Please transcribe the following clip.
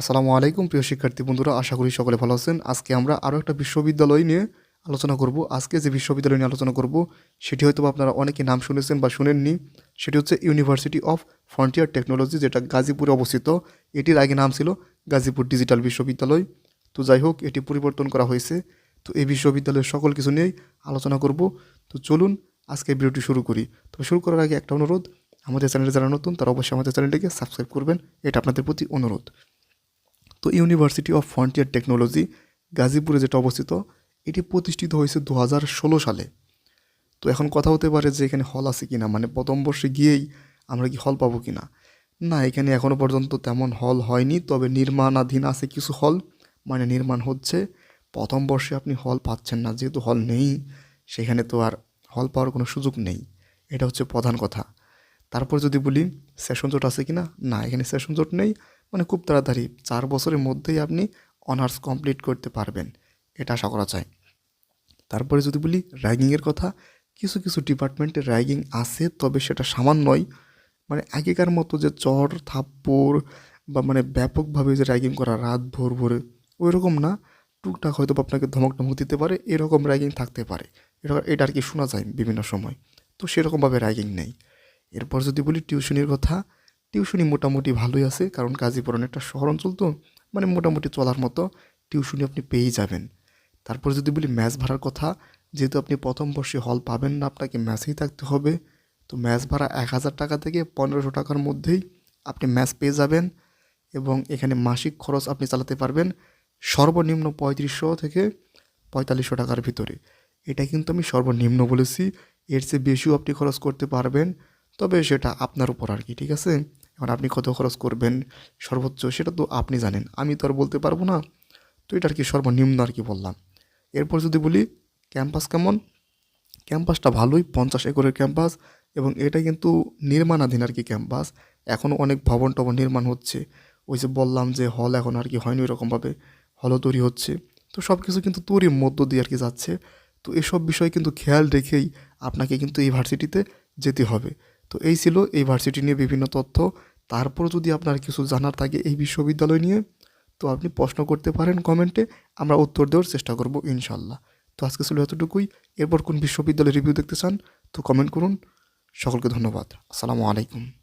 আসসালামু আলাইকুম, প্রিয় শিক্ষার্থী বন্ধুরা, আশা করি সকলে ভালো আছেন। আজকে আমরা আরও একটা বিশ্ববিদ্যালয় নিয়ে আলোচনা করব। আজকে যে বিশ্ববিদ্যালয় নিয়ে আলোচনা করব, সেটি হয়তো আপনারা অনেকে নাম শুনেছেন বা শুনেননি। সেটি হচ্ছে ইউনিভার্সিটি অফ ফ্রন্টিয়ার টেকনোলজি যেটা গাজীপুরে অবস্থিত। এটির আগে নাম ছিল গাজীপুর ডিজিটাল বিশ্ববিদ্যালয় তো যাই হোক, এটি পরিবর্তন করা হয়েছে। তো এই বিশ্ববিদ্যালয়ের সকল কিছু নিয়েই আলোচনা করব। তো চলুন আজকে ভিডিওটি শুরু করি। তো শুরু করার আগে একটা অনুরোধ, আমাদের চ্যানেলে যারা নতুন, তারা অবশ্যই আমাদের চ্যানেলটিকে সাবস্ক্রাইব করবেন। এটা আপনাদের প্রতি অনুরোধ। তো ইউনিভার্সিটি অফ ফ্রন্টিয়ার টেকনোলজি গাজীপুরে যেটা অবস্থিত, এটি প্রতিষ্ঠিত হয়েছে দু ষোলো সালে। তো এখন কথা হতে পারে যে এখানে হল আছে কি না মানে প্রথম বর্ষে গিয়েই আমরা কি হল পাবো কি না না এখানে এখনও পর্যন্ত তেমন হল হয়নি, তবে নির্মাণাধীন আছে কিছু হল মানে নির্মাণ হচ্ছে। প্রথম বর্ষে আপনি হল পাচ্ছেন না, যেহেতু হল নেই, সেখানে তো আর হল পাওয়ার কোনো সুযোগ নেই। এটা হচ্ছে প্রধান কথা। তারপর যদি বলি সেশন জোট আছে কি না না এখানে সেশন জোট নেই। মানে খুব তাড়াতাড়ি চার বছরের মধ্যেই আপনি অনার্স কমপ্লিট করতে পারবেন, এটা আশা করা যায়। তারপরে যদি বলি র্যাগিংয়ের কথা, কিছু কিছু ডিপার্টমেন্টে র্যাগিং আছে, তবে সেটা সামান্যই মানে আগেকার মতো যে চর, থাপ্পড় বা মানে ব্যাপকভাবে যে র্যাগিং করা, রাত ভোর ভোরে ওই রকম না। টুকটাক হয়তো আপনাকে ধমক টমক দিতে পারে, এরকম র্যাগিং থাকতে পারে। এটা এটা আর কি শোনা যায় বিভিন্ন সময়। তো সেরকমভাবে র্যাগিং নেই। এরপর যদি বলি টিউশনির কথা টিউশনি মোটামুটি ভালোই আছে, কারণ গাজীপুর একটা শহর অঞ্চল তো মানে মোটামুটি চলার মতো টিউশনি আপনি পেয়েই যাবেন। তারপর যদি বলি ম্যাচ ভাড়ার কথা, যেহেতু আপনি প্রথম বর্ষে হল পাবেন না, আপনাকে ম্যাচেই থাকতে হবে। তো ম্যাচ ভাড়া এক হাজার টাকা থেকে পনেরোশো টাকার মধ্যেই আপনি ম্যাচ পেয়ে যাবেন এবং এখানে মাসিক খরচ আপনি চালাতে পারবেন সর্বনিম্ন পঁয়ত্রিশশো থেকে পঁয়তাল্লিশশো টাকার ভিতরে। এটা কিন্তু আমি সর্বনিম্ন বলেছি, এর চেয়ে বেশিও আপনি খরচ করতে পারবেন, তবে সেটা আপনার উপর আর কি, ঠিক আছে? এখন আপনি কত খরচ করবেন? সর্বোচ্চ সেটা তো আপনি জানেন। আমি তো আর বলতে পারব না। তো এটা আর কি সর্বনিম্ন আর কি বললাম? এরপর যদি বলি, ক্যাম্পাস কেমন? ক্যাম্পাসটা ভালোই, পঞ্চাশ একরের ক্যাম্পাস এবং এটা কিন্তু নির্মাণাধীন আর কি ক্যাম্পাস। এখনও অনেক ভবন টবন নির্মাণ হচ্ছে। ওই যে বললাম যে হল এখন আর কি হয়নি ওইরকমভাবে হলও তৈরি হচ্ছে। তো সব কিছু কিন্তু তৈরির মধ্য দিয়ে আর কি যাচ্ছে। তো এসব বিষয় কিন্তু খেয়াল রেখেই আপনাকে কিন্তু এই ভার্সিটিতে যেতে হবে। তো এই ছিল এই ভার্সিটি নিয়ে বিভিন্ন তথ্য। তারপর যদি আপনার কিছু জানার থাকে এই বিশ্ববিদ্যালয় নিয়ে, তো আপনি প্রশ্ন করতে পারেন কমেন্টে, আমরা উত্তর দেওয়ার চেষ্টা করব ইনশাল্লাহ। তো আজকে ছিল এতটুকুই। এরপর কোন বিশ্ববিদ্যালয়ের রিভিউ দেখতে চান, তো কমেন্ট করুন। সকলকে ধন্যবাদ। আসসালামু আলাইকুম।